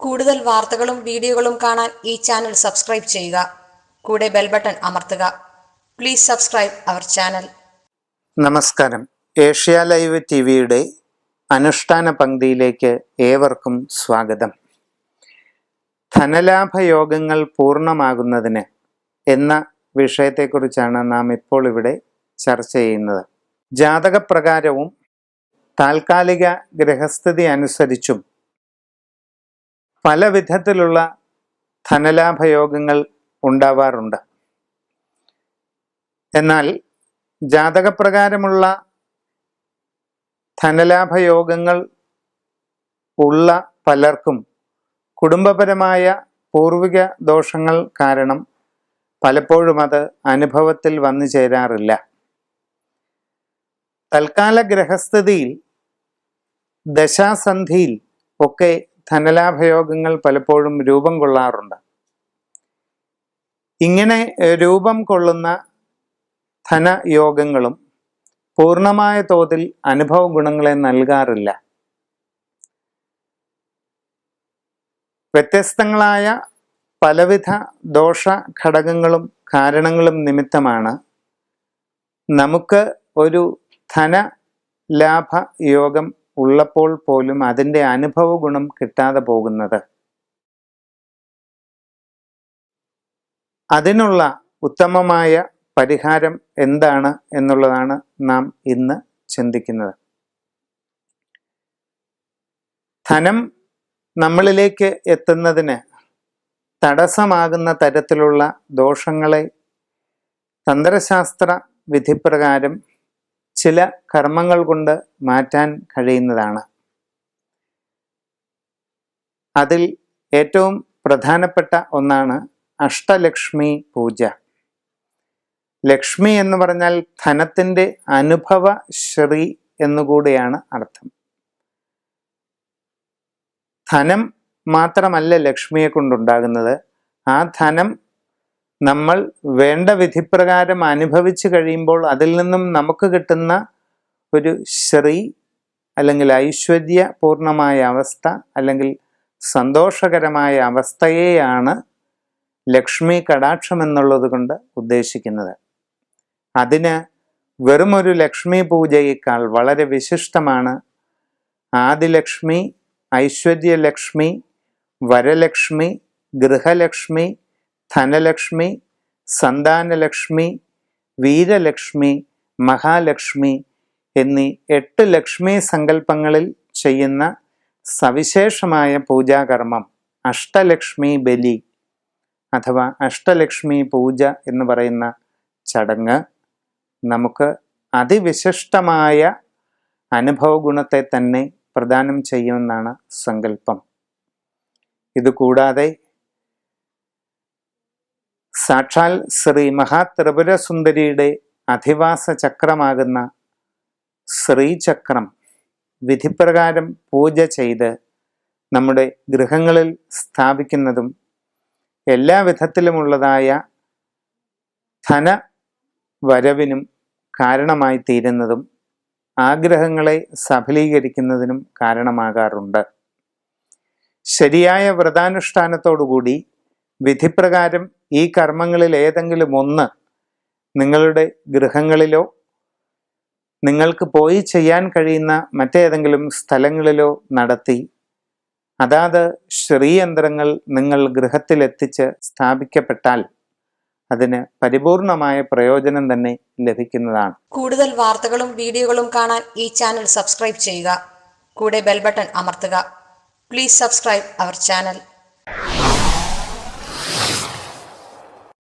കൂടുതൽ വാർത്തകളും വീഡിയോകളും കാണാൻ ഈ ചാനൽ സബ്സ്ക്രൈബ് ചെയ്യുക. കൂടെ ബെൽ ബട്ടൺ അമർത്തുക. Please subscribe our channel. നമസ്കാരം. ഏഷ്യ ലൈവ് ടി വിയുടെ അനുഷ്ഠാന പങ്ക്തിയിലേക്ക് ഏവർക്കും സ്വാഗതം. ധനലാഭയോഗങ്ങൾ പൂർണമാകുന്നതിന് എന്ന വിഷയത്തെക്കുറിച്ചാണ് നാം ഇപ്പോൾ ഇവിടെ ചർച്ച ചെയ്യുന്നത്. ജാതകപ്രകാരവും താൽക്കാലിക ഗ്രഹസ്ഥിതി അനുസരിച്ചും പല വിധത്തിലുള്ള ധനലാഭയോഗങ്ങൾ ഉണ്ടാവാറുണ്ട്. എന്നാൽ ജാതകപ്രകാരമുള്ള ധനലാഭയോഗങ്ങൾ ഉള്ള പലർക്കും കുടുംബപരമായ പൂർവിക ദോഷങ്ങൾ കാരണം പലപ്പോഴും അത് അനുഭവത്തിൽ വന്നു ചേരാറില്ല. തൽക്കാല ഗ്രഹസ്ഥിതിയിൽ ദശാസന്ധിയിൽ ഒക്കെ ധനലാഭയോഗങ്ങൾ പലപ്പോഴും രൂപം കൊള്ളാറുണ്ട്. ഇങ്ങനെ രൂപം കൊള്ളുന്ന ധനയോഗങ്ങളും പൂർണമായ തോതിൽ അനുഭവ ഗുണങ്ങളെ നൽകാറില്ല. വ്യത്യസ്തങ്ങളായ പലവിധ ദോഷ ഘടകങ്ങളും കാരണങ്ങളും നിമിത്തമാണ് നമുക്ക് ഒരു ധന ലാഭ യോഗം ഉള്ളപ്പോൾ പോലും അതിന്റെ അനുഭവ ഗുണം കിട്ടാതെ പോകുന്നത്. അതിനുള്ള ഉത്തമമായ പരിഹാരം എന്താണ് എന്നുള്ളതാണ് നാം ഇന്ന് ചിന്തിക്കുന്നത്. ധനം നമ്മളിലേക്ക് എത്തുന്നതിന് തടസ്സമാകുന്ന തരത്തിലുള്ള ദോഷങ്ങളെ തന്ത്രശാസ്ത്ര വിധിപ്രകാരം ചില കർമ്മങ്ങൾ കൊണ്ട് മാറ്റാൻ കഴിയുന്നതാണ്. അതിൽ ഏറ്റവും പ്രധാനപ്പെട്ട ഒന്നാണ് അഷ്ടലക്ഷ്മി പൂജ. ലക്ഷ്മി എന്ന് പറഞ്ഞാൽ ധനത്തിന്റെ അനുഭവ ശ്രീ എന്നുകൂടിയാണ് അർത്ഥം. ധനം മാത്രമല്ല ലക്ഷ്മിയെ കൊണ്ടുണ്ടാകുന്നത്. ആ ധനം നമ്മൾ വേണ്ട വിധിപ്രകാരം അനുഭവിച്ചു കഴിയുമ്പോൾ അതിൽ നിന്നും നമുക്ക് കിട്ടുന്ന ഒരു ശ്രീ അല്ലെങ്കിൽ ഐശ്വര്യപൂർണമായ അവസ്ഥ അല്ലെങ്കിൽ സന്തോഷകരമായ അവസ്ഥയെയാണ് ലക്ഷ്മി കടാക്ഷം എന്നുള്ളത് കൊണ്ട് ഉദ്ദേശിക്കുന്നത്. അതിന് വെറുമൊരു ലക്ഷ്മി പൂജയേക്കാൾ വളരെ വിശിഷ്ടമാണ് ആദിലക്ഷ്മി ഐശ്വര്യലക്ഷ്മി വരലക്ഷ്മി ഗൃഹലക്ഷ്മി ധനലക്ഷ്മി സന്താനലക്ഷ്മി വീരലക്ഷ്മി മഹാലക്ഷ്മി എന്നീ എട്ട് ലക്ഷ്മി സങ്കല്പങ്ങളിൽ ചെയ്യുന്ന സവിശേഷമായ പൂജാകർമ്മം അഷ്ടലക്ഷ്മി ബലി അഥവാ അഷ്ടലക്ഷ്മി പൂജ എന്ന് പറയുന്ന ചടങ്ങ്. നമുക്ക് അതിവിശിഷ്ടമായ അനുഭവഗുണത്തെ തന്നെ പ്രദാനം ചെയ്യുമെന്നാണ് സങ്കല്പം. ഇതുകൂടാതെ സാക്ഷാൽ ശ്രീ മഹാത്രിപുര സുന്ദരിയുടെ അധിവാസ ചക്രമാകുന്ന ശ്രീചക്രം വിധിപ്രകാരം പൂജ ചെയ്ത് നമ്മുടെ ഗൃഹങ്ങളിൽ സ്ഥാപിക്കുന്നതും എല്ലാ വിധത്തിലുമുള്ളതായ ധന വരവിനും കാരണമായി തീരുന്നതും ആഗ്രഹങ്ങളെ സഫലീകരിക്കുന്നതിനും കാരണമാകാറുണ്ട്. ശരിയായ വ്രതാനുഷ്ഠാനത്തോടുകൂടി വിധിപ്രകാരം ഈ കർമ്മങ്ങളിൽ ഏതെങ്കിലും ഒന്ന് നിങ്ങളുടെ ഗൃഹങ്ങളിലോ നിങ്ങൾക്ക് പോയി ചെയ്യാൻ കഴിയുന്ന മറ്റേതെങ്കിലും സ്ഥലങ്ങളിലോ നടത്തി അതാത് ശ്രീയന്ത്രങ്ങൾ നിങ്ങൾ ഗൃഹത്തിലെത്തിച്ച് സ്ഥാപിക്കപ്പെട്ടാൽ അതിന് പരിപൂർണമായ പ്രയോജനം തന്നെ ലഭിക്കുന്നതാണ്. കൂടുതൽ വാർത്തകളും വീഡിയോകളും കാണാൻ ഈ ചാനൽ സബ്സ്ക്രൈബ് ചെയ്യുക. കൂടെ ബെൽ ബട്ടൺ അമർത്തുക. Please subscribe our channel